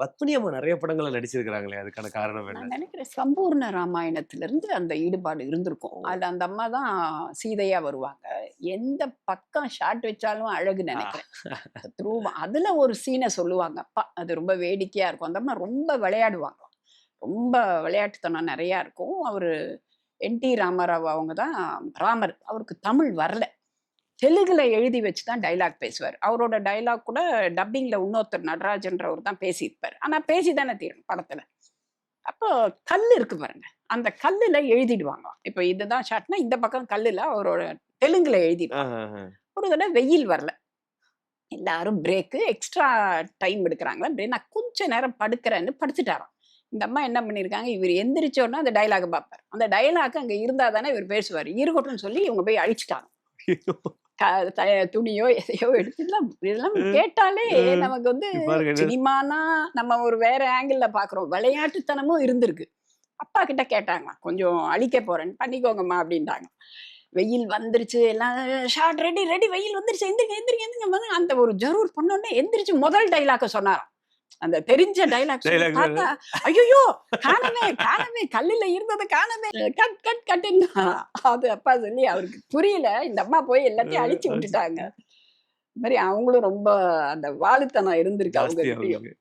பத்மினி அம்மா நிறைய படங்கள்ல நடிச்சிருக்காங்களே அதுக்கான காரணம் நான் நினைக்கிறேன் சம்பூர்ண ராமாயணத்துல இருந்து அந்த ஈடுபாடு இருந்திருக்கும். ஓ. அதுல அந்த அம்மா தான் சீதையா வருவாங்க. எந்த பக்கம் ஷாட் வச்சாலும் அழகு நினைக்கிறேன். த்ரூ அதுல ஒரு சீனை சொல்லுவாங்க. அப்பா அது ரொம்ப வேடிக்கையா இருக்கும். அந்த அம்மா ரொம்ப விளையாடுவாங்க. ரொம்ப விளையாட்டுத்தனம் நிறைய இருக்கும். அவரு என் டி ராமராவ் அவங்க தான் ராமர். அவருக்கு தமிழ் வரல. தெலுங்குல எழுதி வச்சு தான் டைலாக் பேசுவார். அவரோட டைலாக் கூட டப்பிங்ல இன்னொருத்தர் நடராஜன்றவர் தான் பேசியிருப்பார். ஆனா பேசி தானே தீரணும் படத்துல. அப்போ கல் இருக்கு பாருங்க. அந்த கல்லுல எழுதிடுவாங்க. இப்போ இதுதான் ஷாட்னா இந்த பக்கம் கல்லுல அவரோட தெலுங்குல எழுதிடுவாங்க. ஒரு தடவை வெயில் வரல. எல்லாரும் பிரேக்கு எக்ஸ்ட்ரா டைம் எடுக்கிறாங்களா பிரே நான் கொஞ்ச நேரம் படுக்கிறேன்னு படுத்துட்டாராம். இந்த அம்மா என்ன பண்ணியிருக்காங்க இவர் எந்திரிச்சோன்னா அந்த டைலாக பார்ப்பார். அந்த டைலாக் அங்கே இருந்தால் தானே இவர் பேசுவார். இருக்கட்டும்னு சொல்லி இவங்க போய் அழிச்சிட்டாங்க. துணியோ எதையோ எடுத்துலாம் இதெல்லாம். கேட்டாலே. நமக்கு வந்து சினிமானா நம்ம ஒரு வேற ஆங்கிள் பாக்குறோம் விளையாட்டுத்தனமும் இருந்திருக்கு அப்பா கிட்ட கேட்டாங்க கொஞ்சம் அழிக்க போறேன் பண்ணிக்கோங்கம்மா அப்படின்ட்டாங்க வெயில் வந்துருச்சு எல்லாம் ஷார்ட் ரெடி ரெடி வெயில் வந்துருச்சு எந்திரிங்க எந்திரிங்க எந்திரிங்க வந்து அந்த ஒரு ஜரூர் பண்ணோடனே எந்திரிச்சு முதல் டைலாக்க சொன்னாராம் அந்த தெரிஞ்ச டைலாக் பார்த்தா ஐயோ காணவே காணவே கல்லுல இருந்தது காணவே கட் கட் கட்டுன்னா அது அப்பா சொல்லி அவருக்கு புரியல. இந்த அம்மா போய் எல்லாத்தையும் அழிச்சு விட்டுட்டாங்க. இந்த மாதிரி அவங்களும் ரொம்ப அந்த வாழுத்தனம் இருந்திருக்கு அவங்க